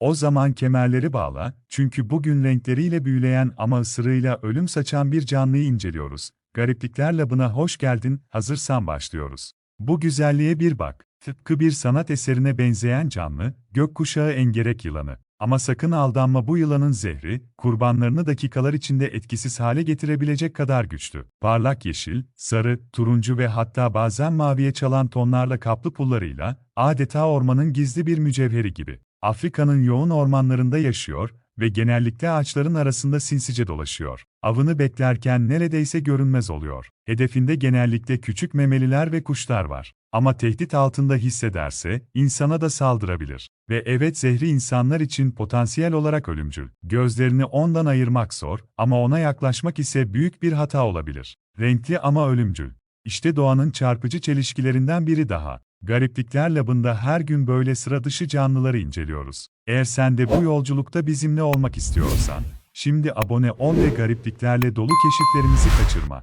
O zaman kemerleri bağla, çünkü bugün renkleriyle büyüleyen ama ısırığıyla ölüm saçan bir canlıyı inceliyoruz. Gariplikler Labı'na hoş geldin, hazırsan başlıyoruz. Bu güzelliğe bir bak. Tıpkı bir sanat eserine benzeyen canlı, gökkuşağı engerek yılanı. Ama sakın aldanma bu yılanın zehri, kurbanlarını dakikalar içinde etkisiz hale getirebilecek kadar güçlü. Parlak yeşil, sarı, turuncu ve hatta bazen maviye çalan tonlarla kaplı pullarıyla, adeta ormanın gizli bir mücevheri gibi. Afrika'nın yoğun ormanlarında yaşıyor ve genellikle ağaçların arasında sinsice dolaşıyor. Avını beklerken neredeyse görünmez oluyor. Hedefinde genellikle küçük memeliler ve kuşlar var. Ama tehdit altında hissederse, insana da saldırabilir. Ve evet zehri insanlar için potansiyel olarak ölümcül. Gözlerini ondan ayırmak zor ama ona yaklaşmak ise büyük bir hata olabilir. Renkli ama ölümcül. İşte doğanın çarpıcı çelişkilerinden biri daha. Gariplikler Labı'nda her gün böyle sıra dışı canlıları inceliyoruz. Eğer sen de bu yolculukta bizimle olmak istiyorsan, şimdi abone ol ve garipliklerle dolu keşiflerimizi kaçırma.